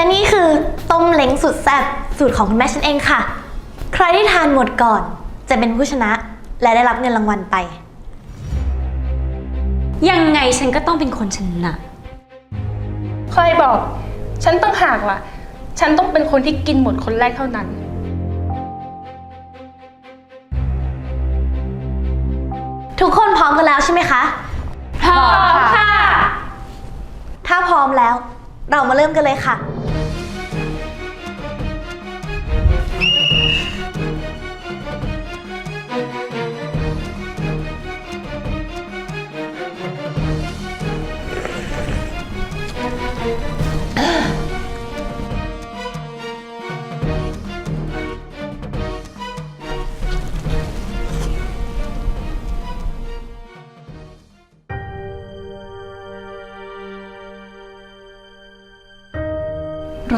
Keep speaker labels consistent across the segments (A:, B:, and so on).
A: และนี่คือต้มเล้งสุดแซ่บสูตรของคุณแม่ฉันเองค่ะ ใครที่ทานหมดก่อนจะเป็นผู้ชนะและได้รับเงินรางวัลไป
B: ยังไงฉันก็ต้องเป็นคนชนะ
C: ใครบอก ฉันต้องหากล่ะ ฉันต้องเป็นคนที่กินหมดคนแรกเท่านั้น
A: ทุกคนพร้อมกันแล้วใช่ไหมคะ
B: พร้อมค่ะ
A: ถ้าพร้อมแล้ว เรามาเริ่มกันเลยค่ะ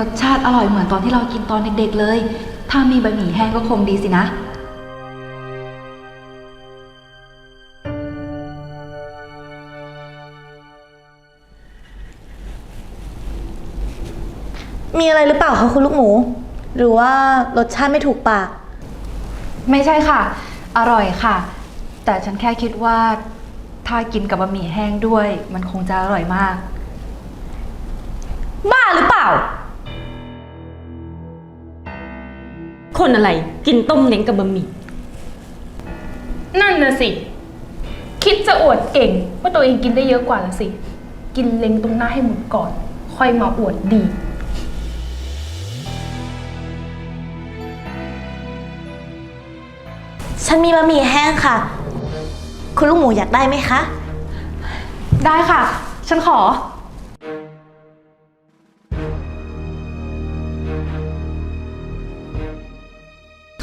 D: สชาติอร่อยเหมือนตอนที่เรากินตอนเด็กๆเลย ถ้ามีบะหมี่แห้งก็คงดีสินะ
A: มีอะไรหรือเปล่าคะคุณลูกหมู หรือว่ารสชาติไม่ถูกปาก
D: ไม่ใช่ค่ะ อร่อยค่ะ แต่ฉันแค่คิดว่าถ้ากินกับบะหมี่แห้งด้วย มันคงจะอร่อยมาก
B: บ้าหรือเปล่า คนอะไรกินต้มเล้งกับบะหมี่
C: นั่นน่ะสิ คิดจะอวดเก่ง ว่าตัวเองกินได้เยอะกว่าละสิ กินเล็งตรงหน้าให้หมดก่อน ค่อยมาอวดดี
A: ฉันมีบะหมี่แห้งค่ะ คุณลูกหมูอยากได้ไหมคะ
D: ได้ค่ะ ฉันขอ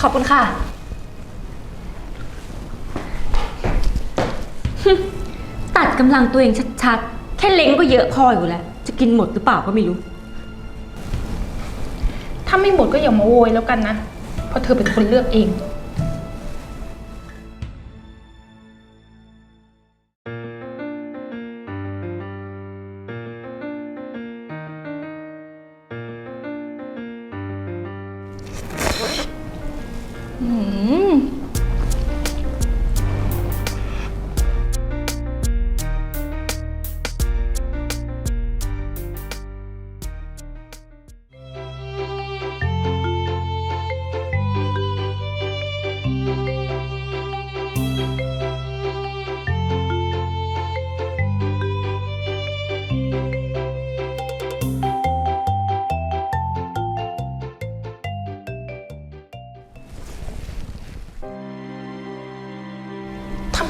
D: ขอบคุณค่ะ
B: ตัดกำลังตัวเองชัดๆ แค่เล้งก็เยอะพออยู่แล้ว จะกินหมดหรือเปล่าก็ไม่รู้
C: ถ้าไม่หมดก็อย่ามาโวยแล้วกันนะ เพราะเธอเป็นคนเลือกเอง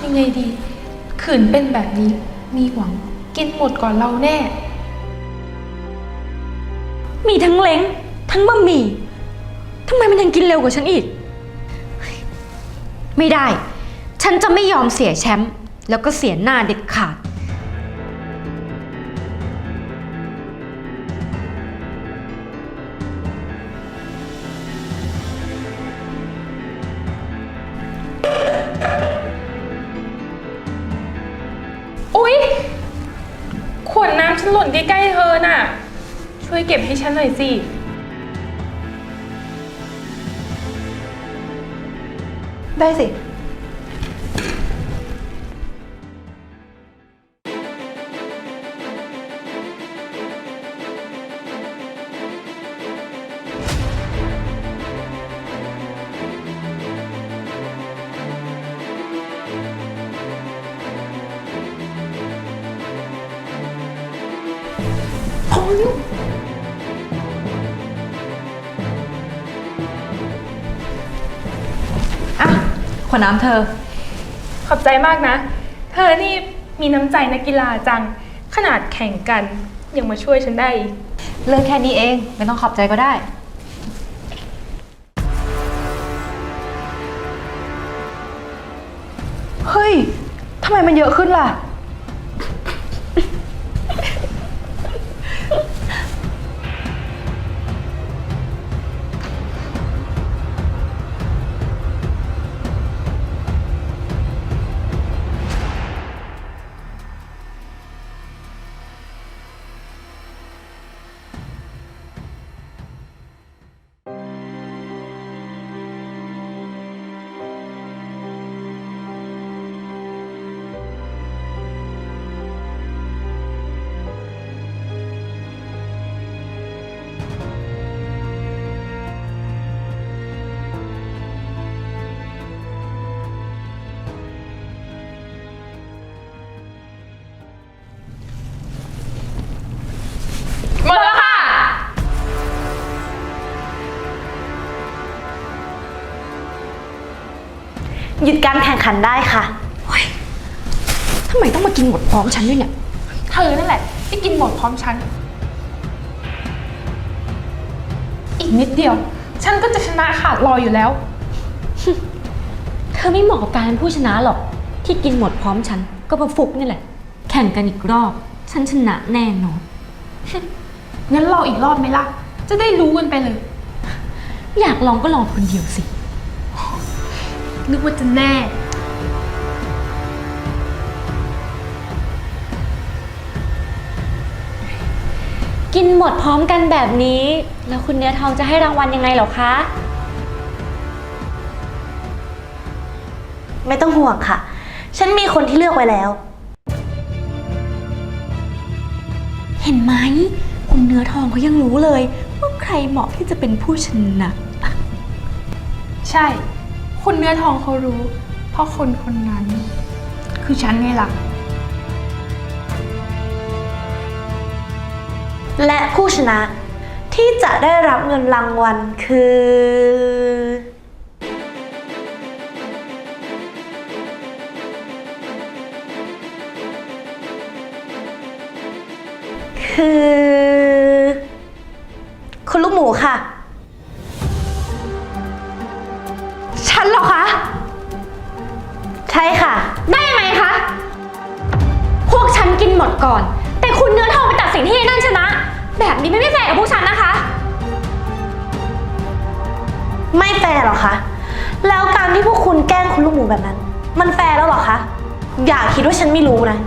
C: ยังไงดี ขืนเป็นแบบนี้ มีหวังกินหมดก่อนเราแน่
B: มีทั้งเล้งทั้งบะหมี่ทำไมมันยังกินเร็วกว่าฉันอีก ไม่ได้ ฉันจะไม่ยอมเสียแชมป์แล้วก็เสียหน้าเด็ดขาด
C: บให้ฉันหน่อยสิ
D: ได้สิ น้ำเธอ
C: ขอบใจมากนะ เธอนี่มีน้ำใจนักกีฬาจัง ขนาดแข่งกันยังมาช่วยฉันได้อีก
D: เรื่องแค่นี้เอง ไม่ต้องขอบใจก็ได้ เฮ้ยทำไมมันเยอะขึ้นล่ะ
A: ยุดการแข่งขันได้ค่ะ
B: ทำไมต้องมากินหมดพร้อมฉันด้วยเนี่ย
C: เธอนั่นแหละที่กินหมดพร้อมฉัน อีกนิดเดียว ฉันก็จะชนะขาดลอยอยู่แล้ว
B: เธอไม่เหมาะกับการเป็นผู้ชนะหรอก ที่กินหมดพร้อมฉัน ก็เพราะฟุกนี่แหละ แข่งกันอีกรอบ ฉันชนะแน่นอน
C: งั้นรออีกรอบไหมล่ะ จะได้รู้กันไปเลย
B: อยากลองก็ลองคนเดียวสิ
C: นึกว่าจะแน่
B: กินหมดพร้อมกันแบบนี้ แล้วคุณเนื้อทองจะให้รางวัลยังไงเหรอคะ
A: ไม่ต้องห่วงค่ะ ฉันมีคนที่เลือกไว้แล้ว
B: เห็นไหม คุณเนื้อทองเขายังรู้เลย ว่าใครเหมาะที่จะเป็นผู้ชนะ
C: ใช่ คุณเนื้อทองเขารู้ เพราะคนคนนั้น คือฉันไงล่ะ
A: และผู้ชนะที่จะได้รับเงินรางวัลคือ คือ คุณลูกหมูค่ะ
B: ฉันเหรอคะ
A: ใช่ค่ะ
B: ได้ไหมคะ พวกฉันกินหมดก่อน แต่คุณเนื้อทองไปตัดสินที่ไอ้นั่นชนะ แบบนี้ไม่ไม่แฟร์กับพวกฉันนะคะ
A: ไม่แฟร์หรอคะ แล้วการที่พวกคุณแกล้งคุณลูกหมูแบบนั้น มันแฟร์แล้วเหรอคะ อย่าคิดว่าฉันไม่รู้นะ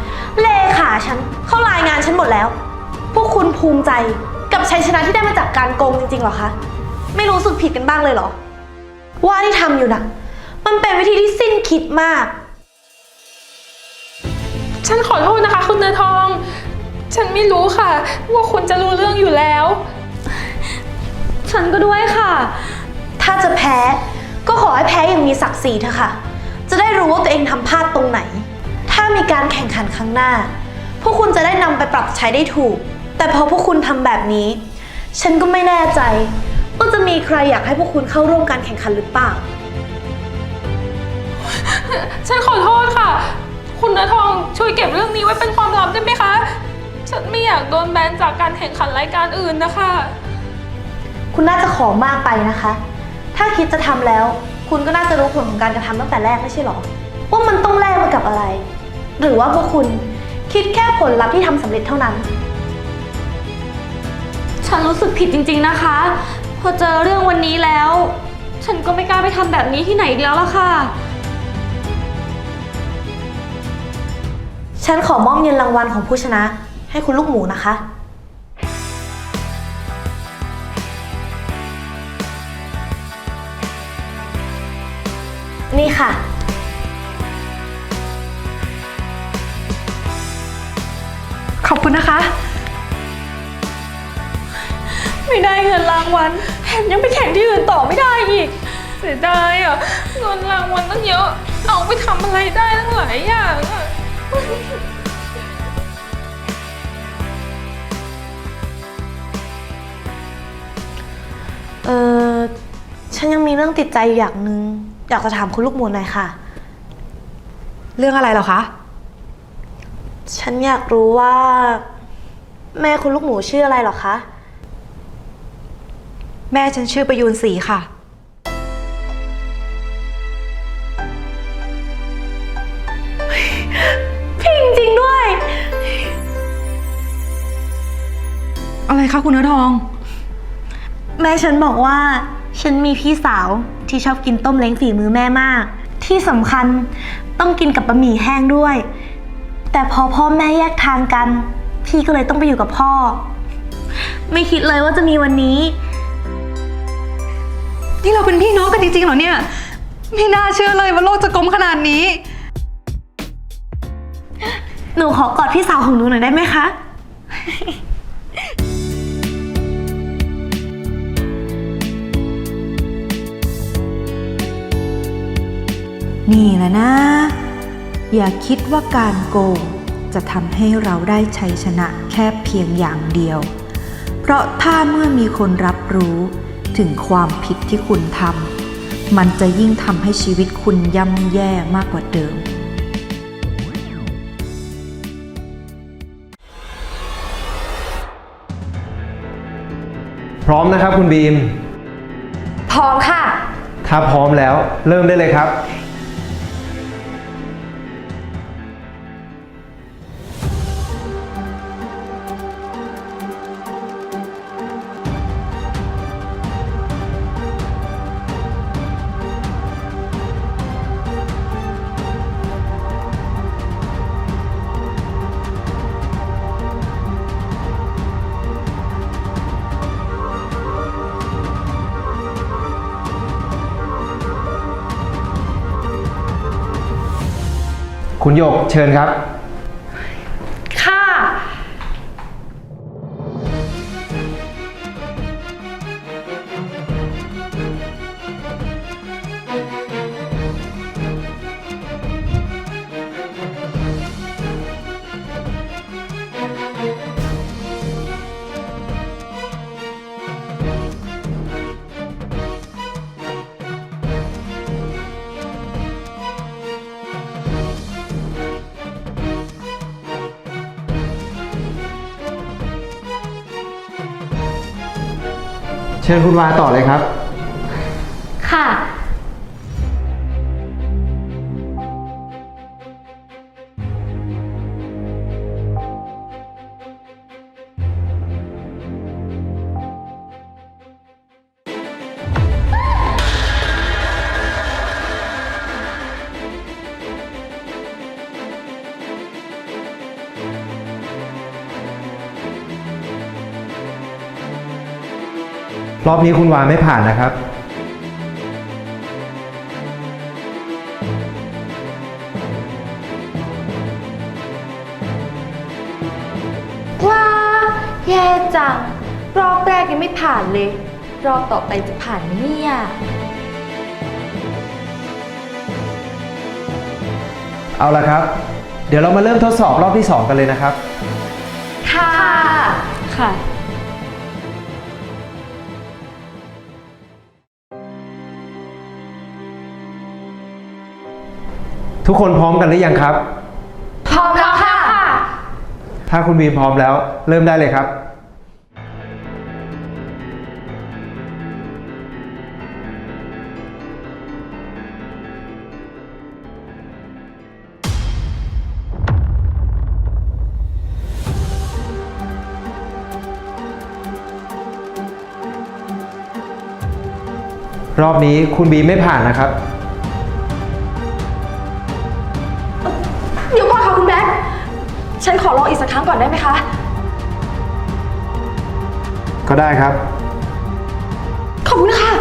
A: เลขาฉันเขารายงานฉันหมดแล้ว พวกคุณภูมิใจกับชัยชนะที่ได้มาจากการโกงจริงๆเหรอคะ ไม่รู้สึกผิดกันบ้างเลยเหรอ ว่าที่ทำอยู่น่ะ มันเป็นวิธีที่สิ้นคิดมาก
C: ฉันขอโทษนะคะ คุณเนื้อทอง ฉันไม่รู้ค่ะ ว่าคุณจะรู้เรื่องอยู่แล้ว
B: ฉันก็ด้วยค่ะ
A: ถ้าจะแพ้ก็ขอให้แพ้อย่างมีศักดิ์ศรีเถอะค่ะ จะได้รู้ว่าตัวเองทำพลาดตรงไหน ถ้ามีการแข่งขันครั้งหน้า พวกคุณจะได้นำไปปรับใช้ได้ถูก แต่พอพวกคุณทำแบบนี้ ฉันก็ไม่แน่ใจ ว่าจะมีใครอยากให้พวกคุณเข้าร่วมการแข่งขันหรือเปล่า
C: ฉันขอโทษค่ะ คุณเนื้อทองช่วยเก็บเรื่องนี้ไว้เป็นความลับได้ไหมคะ ฉันไม่อยากโดนแบนจากการแข่งขันรายการอื่นนะคะ
A: คุณน่าจะขอมากไปนะคะ ถ้าคิดจะทำแล้ว คุณก็น่าจะรู้ผลของการกระทำตั้งแต่แรกไม่ใช่หรอ ว่ามันต้องแลกมากับอะไร หรือว่าพวกคุณคิดแค่ผลลัพธ์ที่ทำสำเร็จเท่านั้น
B: ฉันรู้สึกผิดจริงๆนะคะ พอเจอเรื่องวันนี้แล้ว ฉันก็ไม่กล้าไปทำแบบนี้ที่ไหนอีกแล้วล่ะค่ะ
A: ฉันขอมอบเงินรางวัลของผู้ชนะ ให้คุณลูกหมูนะคะ นี่ค่ะ
D: ขอบคุณนะคะ
B: ไม่ได้เงินรางวัลแถมยังไปแข่งที่อื่นต่อไม่ได้อีก
C: เสียดายอะเงินรางวัลตั้งเยอะ เอาไปทำอะไรได้ตั้งหลายอย่างอะ
A: เออฉันยังมีเรื่องติดใจอยู่อย่างหนึ่งอยากจะถามคุณลูกหมูหน่อยค่ะ
D: เรื่องอะไรเหรอคะ
A: ฉันอยากรู้ว่า แม่คุณลูกหมูชื่ออะไรเหรอคะ
D: แม่ฉันชื่อประยูนศรีค่ะ
A: พี่จริงๆด้วย
D: อะไรคะคุณเนื้อทอง
A: แม่ฉันบอกว่า ฉันมีพี่สาวที่ชอบกินต้มเล้งฝีมือแม่มาก ที่สำคัญต้องกินกับบะหมี่แห้งด้วย แต่พอพ่อแม่แยกทางกัน พี่ก็เลยต้องไปอยู่กับพ่อ ไม่คิดเลยว่าจะมีวันนี้
D: นี่เราเป็นพี่น้องกันจริงๆเหรอเนี่ย ไม่น่าเชื่อเลยว่าโลกจะกลมขนาดนี้
A: หนูขอกอดพี่สาวของหนูหน่อยได้ไหมคะ
E: นี่แหละนะ อย่าคิดว่าการโกงจะทำให้เราได้ชัยชนะแค่เพียงอย่างเดียว เพราะถ้าเมื่อมีคนรับรู้ ถึงความผิดที่คุณทำมันจะยิ่งทำให้ชีวิตคุณย่ำแย่มากกว่าเดิม
F: พร้อมนะครับคุณบีม
G: พร้อมค่ะ
F: ถ้าพร้อมแล้วเริ่มได้เลยครับ คุณโยกเชิญครับ เชิญคุณวาต่อเลยครับ รอบนี้คุณวาไม่ผ่านนะครับ
G: ว้าแย่จัง รอบแรกยังไม่ผ่านเลย รอบต่อไปจะผ่านไหมเนี่ย
F: เอาละครับ เดี๋ยวเรามาเริ่มทดสอบรอบที่ 2 กันเลยนะครับ
G: ค่ะ
F: ทุกคนพร้อมกันหรือยังครับ
G: พร้อมแล้วค่ะ
F: ถ้าคุณบีมพร้อมแล้ว เริ่มได้เลยครับ รอบนี้คุณบีมไม่ผ่านนะครับ
D: ฉันขอลองอีกสักครั้งก่อนได้ไหมคะ
F: ก็ได้ครับ
D: ขอบคุณค่ะ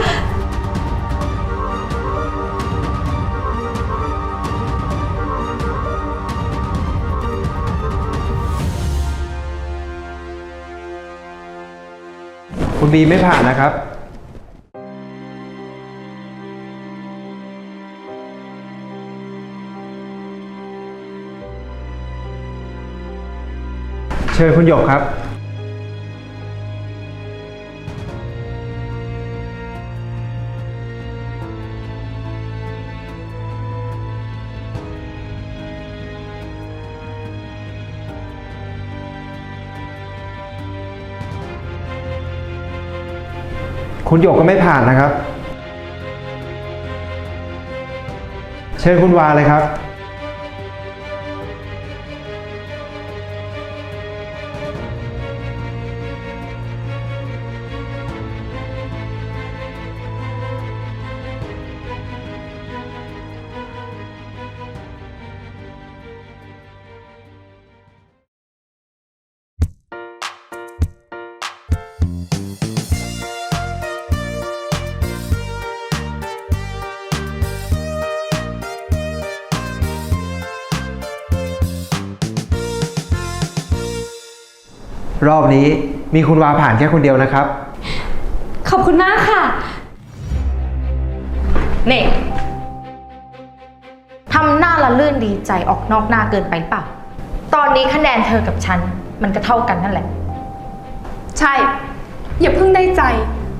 F: คุณบีมไม่ผ่านนะครับ เชิญคุณหยกครับ คุณหยกก็ไม่ผ่านนะครับ เชิญคุณวาเลยครับ รอบนี้มีคุณวาผ่านแค่คนเดียวนะครับ
B: ขอบคุณมากค่ะ
G: เน่ทำหน้าละลื่นดีใจออกนอกหน้าเกินไปเปล่า ตอนนี้คะแนนเธอกับฉัน มันก็เท่ากันนั่นแหละ
C: ใช่ อย่าเพิ่งได้ใจ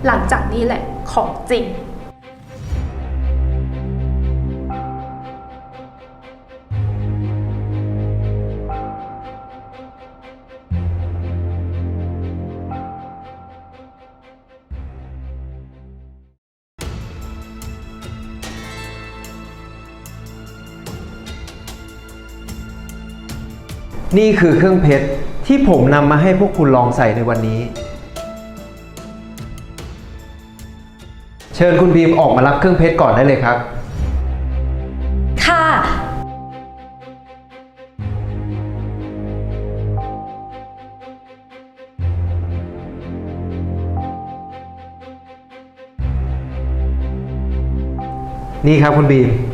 C: หลังจากนี้แหละของจริง
F: นี่คือเครื่องเพชรที่ผมนำมาให้พวกคุณลองใส่ในวันนี้ เชิญคุณบีมออกมารับเครื่องเพชรก่อนได้เลยครับ
B: ค่ะ
F: นี่ครับคุณบีม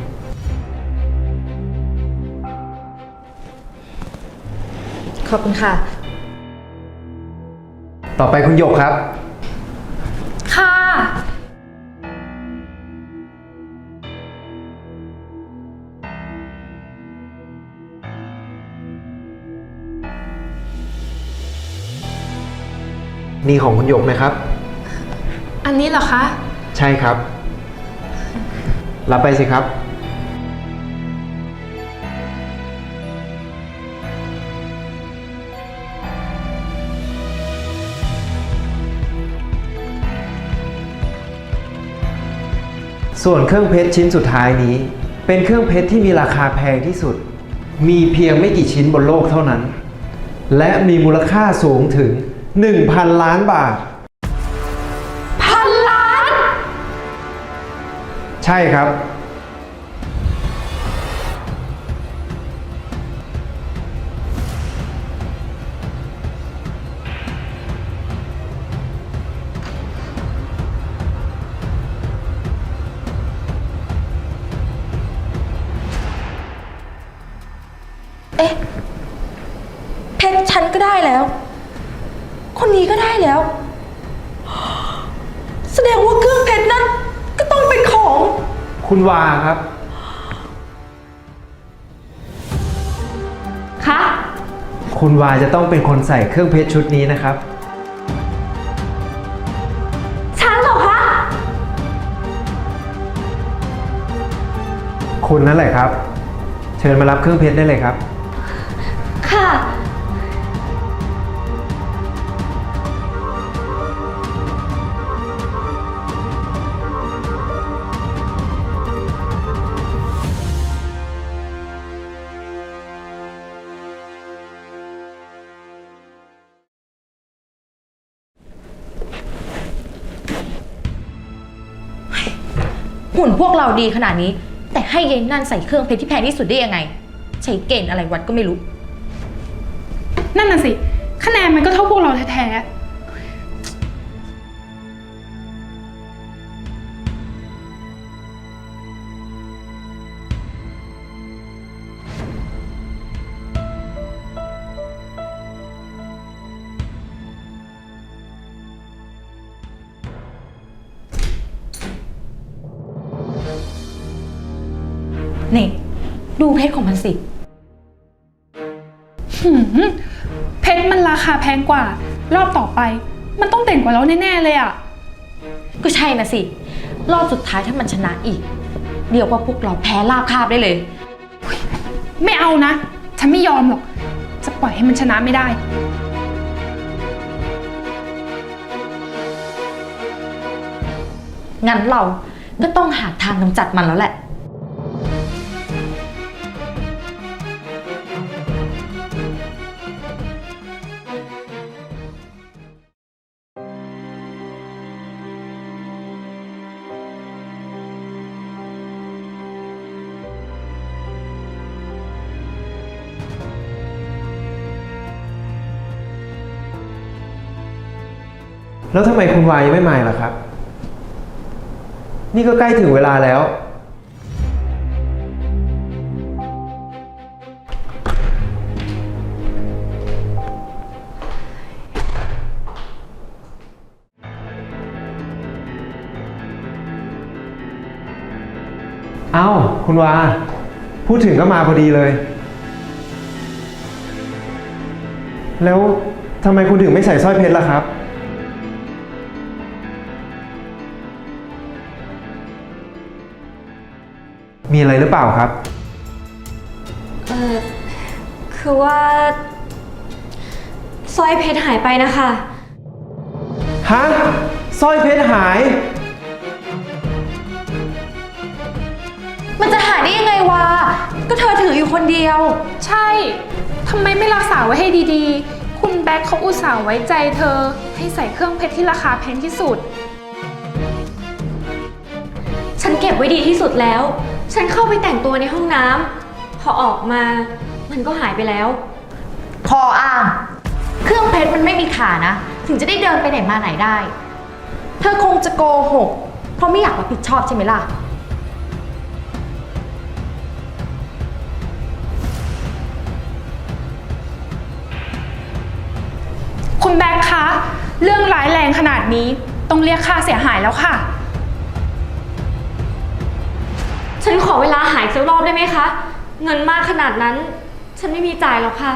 D: ขอบคุณค่ะ
F: ต่อไปคุณหยกครับ
C: ค่ะ
F: นี่ของคุณหยกนะครับ
C: อันนี้เหรอคะ
F: ใช่ครับ รับไปสิครับ ส่วนเครื่องเพชรชิ้นสุดท้ายนี้ เป็นเครื่องเพชรที่มีราคาแพงที่สุด มีเพียงไม่กี่ชิ้นบนโลกเท่านั้น และมีมูลค่าสูงถึง 1,000 ล้านบาท
C: พันล้าน
F: ใช่ครับ
A: คุ
F: ณวาครับ
B: คะ
F: คุณวาจะต้องเป็นคนใส่เครื่องเพชรชุดนี้นะครับ
A: ฉันเหรอคะ
F: คุณนั่นแหละครับ เชิญมารับเครื่องเพชรได้เลยครับ
G: พวกเราดีขนาดนี้ แต่ให้ยายนั่นใส่เครื่องเพชรที่แพงที่สุดได้ยังไง ใช้เกณฑ์อะไรวัดก็ไม่รู้
C: นั่นน่ะสิ คะแนนมันก็เท่าพวกเราแท้
G: นี่ ดูเพชรของมันสิ
C: ๆหืมเพชรมันราคาแพงกว่า รอบต่อไป มันต้องเด่นกว่าเราแน่ๆเลยอะ
G: ก็ใช่นะสิ รอบสุดท้ายถ้ามันชนะอีก เดี๋ยวว่าพวกเราแพ้ราบคาบได้เลย
C: ไม่เอานะ ฉันไม่ยอมหรอก จะปล่อยให้มันชนะไม่ได้
G: งั้นเราก็ต้องหาทางกำจัดมันแล้วแหละ
F: แล้วทำไมคุณวายยังไม่มาอีกล่ะครับ นี่ก็ใกล้ถึงเวลาแล้ว เอ้า คุณวา พูดถึงก็มาพอดีเลย แล้วทำไมคุณถึงไม่ใส่สร้อยเพชรล่ะครับ มีอะไรหรือเปล่าครับ
B: เออคือว่าสร้อยเพชรหายไปนะคะ
F: ฮะสร้อยเพชรหาย
G: มันจะหายได้ยังไงวะ ก็เธอถืออยู่คนเดียว
C: ใช่ถทำไมไม่รักษาไว้ให้ดีๆ คุณแบ็คเขาอุตส่าห์ไว้ใจเธอ ให้ใส่เครื่องเพชรที่ราคาแพงที่สุด
B: ฉันเก็บไว้ดีที่สุดแล้ว ฉันเข้าไปแต่งตัวในห้องน้ำพอออกมา มันก็หายไปแล้ว
G: พออ้างเครื่องเพชรมันไม่มีขานะ ถึงจะได้เดินไปไหนมาไหนได้ เธอคงจะโกหก เพราะไม่อยากรับผิดชอบใช่ไหมล่ะ
C: คุณแบ็คคะ เรื่องร้ายแรงขนาดนี้ต้องเรียกค่าเสียหายแล้วค่ะ
B: ฉันขอเวลาหายสักรอบได้ไหมคะ เงินมากขนาดนั้น ฉันไม่มีจ่ายหรอกค่ะ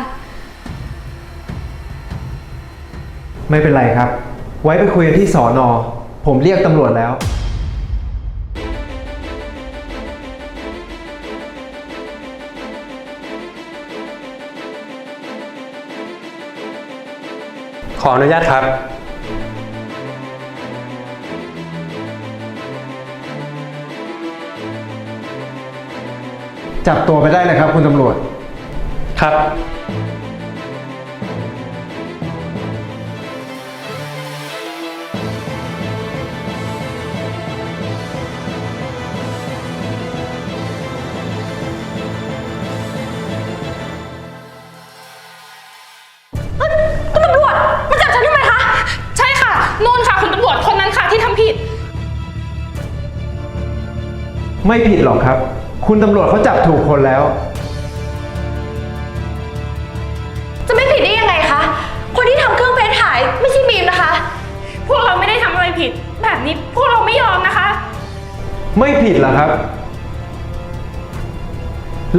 F: ไม่เป็นไรครับ ไว้ไปคุยกันที่สอนอ ผมเรียกตำรวจแล้ว
H: ขออนุญาตครับ
F: จับตัวไปได้เลยครับ คุณตำรวจ
H: ครับ
C: คุณตำรวจมาจับฉันทำไมคะ ใช่ค่ะ นู่นค่ะ คุณตำรวจคนนั้นค่ะที่ทำผิด
F: ไม่ผิดหรอกครับ คุณตำรวจเขาจับถูกคนแล้ว
A: จะไม่ผิดได้ยังไงคะ คนที่ทำเครื่องเพชรหายไม่ใช่บีมนะคะ
C: พวกเราไม่ได้ทำอะไรผิด แบบนี้พวกเราไม่ยอมนะคะ
F: ไม่ผิดเหรอครับ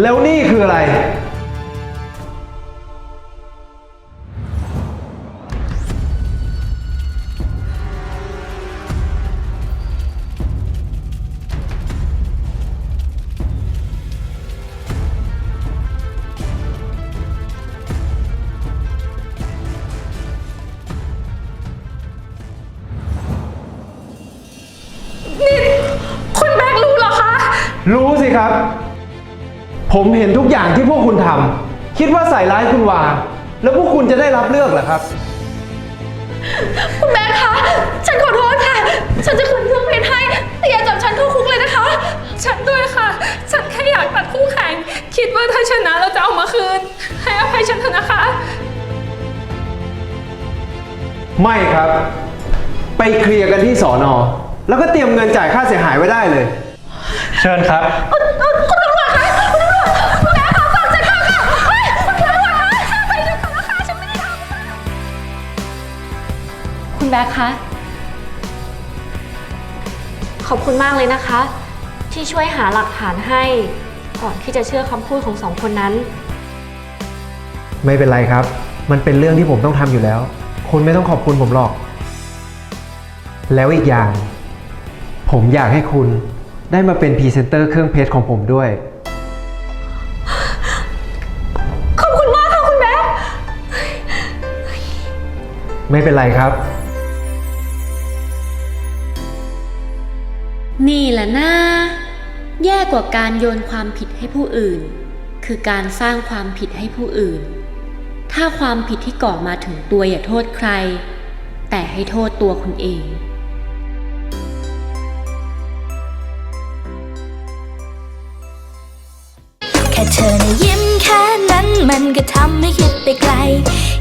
F: แล้วนี่คืออะไร
C: อ
F: ย่างที่พวกคุณทำคิดว่าใส่ร้ายคุณวา แล้วพวกคุณจะได้รับเลือกเหรอครับ
A: คุณแม่คะ ฉันขอโทษค่ะ ฉันจะคืนเครื่องเพชรให้ แต่อย่าจับฉันเข้าคุกเลยนะคะ
C: ฉันด้วยค่ะ ฉันแค่อยากตัดคู่แข่ง คิดว่าถ้าชนะเราจะเอามาคืน ให้อภัยฉันเถอะนะคะ
F: ไม่ครับ ไปเคลียร์กันที่สอนอ แล้วก็เตรียมเงินจ่ายค่าเสียหายไว้ได้เลย
H: เชิญครับ
B: คุณ แบ๊คคะขอบคุณมากเลยนะคะ ที่ช่วยหาหลักฐานให้ ก่อนที่จะเชื่อคำพูดของสองคนนั้น
F: ไม่เป็นไรครับ มันเป็นเรื่องที่ผมต้องทำอยู่แล้ว คุณไม่ต้องขอบคุณผมหรอก แล้วอีกอย่าง ผมอยากให้คุณได้มาเป็นพรีเซนเตอร์เครื่องเพชรของผมด้วย
A: ขอบคุณมากค่ะคุณแม่
F: ไม่เป็นไรครับ
I: นี่แหละนะแย่กว่าการโยนความผิดให้ผู้อื่น คือการสร้างความผิดให้ผู้อื่น ถ้าความผิดที่ก่อมาถึงตัวอย่าโทษใคร แต่ให้โทษตัวคุณเอง
J: แค่เธอนะยิ้มแค่นั้นมันก็ทำให้คิดไปไกล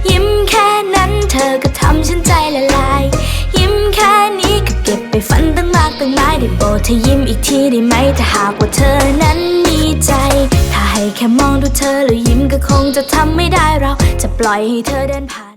J: ยิ้มแค่นั้นเธอก็ทำฉันใจละลาย ฝันตั้งมากตั้งหลายได้โปรดเธอยิ้มอีกทีได้ไหมถ้าหากว่าเธอนั้นมีใจ ถ้าให้แค่มองดูเธอแล้วยิ้มก็คงจะทำไม่ได้เราจะปล่อยให้เธอเดินผ่าน